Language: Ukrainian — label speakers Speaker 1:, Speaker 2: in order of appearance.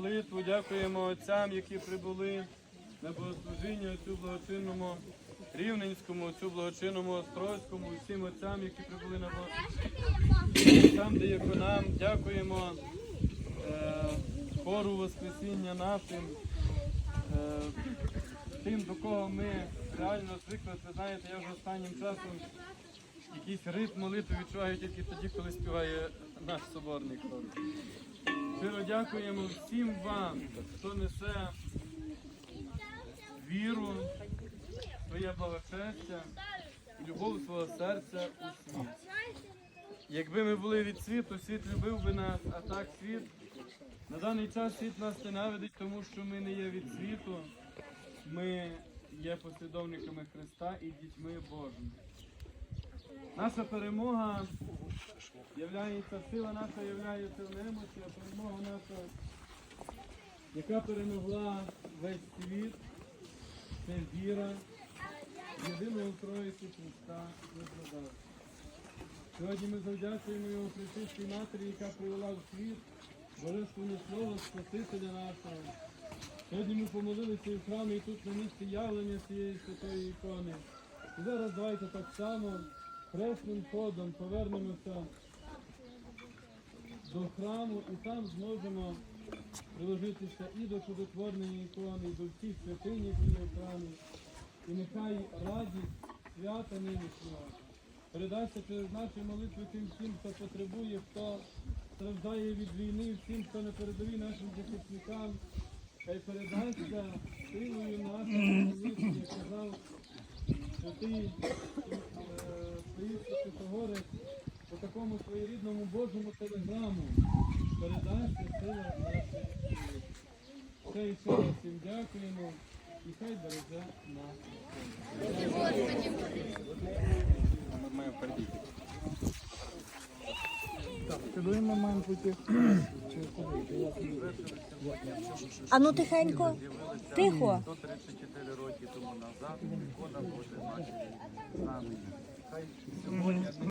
Speaker 1: молитву, дякуємо отцям, які прибули на богослужіння цю благочинному Рівненському, цю благочинному Острозькому, всім отцям, які прибули на богослужіння, отцям деяконам, дякуємо е, хору Воскресіння нашим, е, тим, до кого ми реально звикли. Ви знаєте, я вже останнім часом якийсь ритм молитви відчуваю тільки тоді, коли співає наш соборний хор. Щиро дякуємо всім вам, хто несе віру, своє благочестя, любов свого серця у світ. Якби ми були від світу, світ любив би нас, а так світ. На даний час світ нас ненавидить, тому що ми не є від світу, ми є послідовниками Христа і дітьми Божими. Наша перемога являється, сила наша являється в немочі, а перемога наша, яка перемогла весь світ, це віра єдиного Троїцю Христа Господа. Сьогодні ми завдячуємо його Пречистій Матері, яка привела в світ Божественне Слово Спасителя нашого. Сьогодні ми помолилися і в храмі, і тут на місці явлення цієї святої ікони. І зараз давайте так само хресним ходом повернемося до храму і там зможемо приложитися і до чудотворної ікони, і до всіх святинь, які є в храмі. І нехай радість свята нинішнього передасться через наші молитви тим всім, хто потребує, хто страждає від війни, всім, хто на передовій нашим захисникам. Хай передасться силою нашої молитви, як казав святий такому своєрідному Божому телеграму. Передасться сила нашої сили. Ще і раз всім дякуємо і хай береже нас.
Speaker 2: Куди ми маємо піти?
Speaker 3: А ну тихенько. Тихо.
Speaker 2: 134 роки тому назад ікона Божа Матері з нами. Хай сьогодні